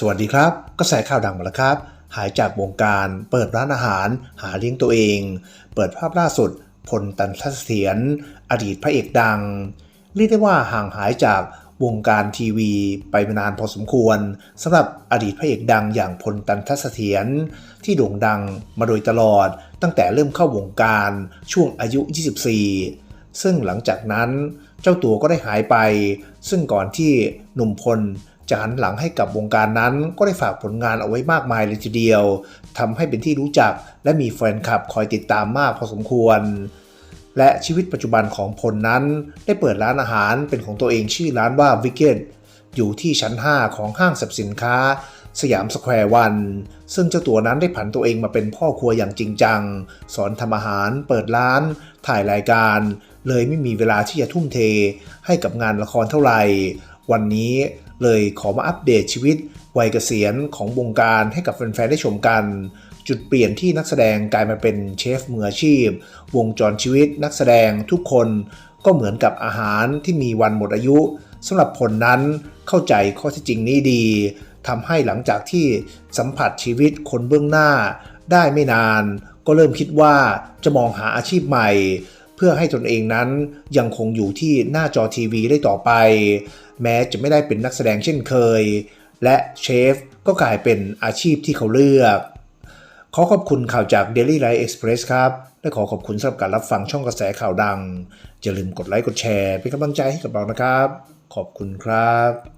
สวัสดีครับ กระแสข่าวดังมาแล้วครับ หายจากวงการเปิดร้านอาหาร หาเลี้ยงตัวเอง เปิดภาพล่าสุด พลตันทัศเสถียรอดีตพระเอกดัง เรียกได้ว่าห่างหายจากวงการทีวีไปนานพอสมควรสำหรับอดีตพระเอกดังอย่างพลตันทัศเสถียรที่โด่งดังมาโดยตลอด ตั้งแต่เริ่มเข้าวงการช่วงอายุ 24 ซึ่งหลังจากนั้นเจ้าตัวก็ได้หายไป ซึ่งก่อนที่หนุ่มพล จะหันหลังให้กับวงการนั้น ก็ได้ฝากผลงานเอาไว้มากมายเลยทีเดียวทำให้เป็นที่รู้จัก และมีแฟนคลับคอยติดตามมากพอสมควร และชีวิตปัจจุบันของพลนั้น ได้เปิดร้านอาหารเป็นของตัวเองชื่อร้านว่า w i c k e t อยู่ที่ชั้น 5 ของห้างสรรพสินค้า สยามสแควร์วัน ซึ่งเจ้าตัวนั้นได้ผันตัวเองมาเป็นพ่อครัวอย่างจริงจัง สอนทำอาหาร เปิดร้าน ถ่ายรายการ เลยไม่มีเวลาที่จะทุ่มเท ให้กับงานละครเท่าไหร่ วันนี้ เลยขอมาอัปเดตชีวิต วัยเกษียณของวงการให้กับแฟนๆได้ชมกัน จุดเปลี่ยนที่นักแสดงกลายมาเป็นเชฟมืออาชีพ วงจรชีวิตนักแสดงทุกคนก็เหมือนกับอาหารที่มีวันหมดอายุสำหรับผลนั้นเข้าใจข้อที่จริงนี้ดีทำให้หลังจากที่สัมผัสชีวิตคนเบื้องหน้าได้ไม่นาน ก็เริ่มคิดว่าจะมองหาอาชีพใหม่ เพื่อให้ตนเองนั้นยังคงอยู่ที่หน้าจอทีวีได้ต่อไป แม้จะไม่ได้เป็นนักแสดงเช่นเคย และเชฟก็กลายเป็นอาชีพที่เขาเลือก ขอขอบคุณข่าวจาก Daily Light Express ครับ และขอขอบคุณสำหรับการรับฟังช่องกระแสข่าวดังอย่าลืมกดไลค์กดแชร์เป็นกำลังใจให้กับเรานะครับ ขอบคุณครับ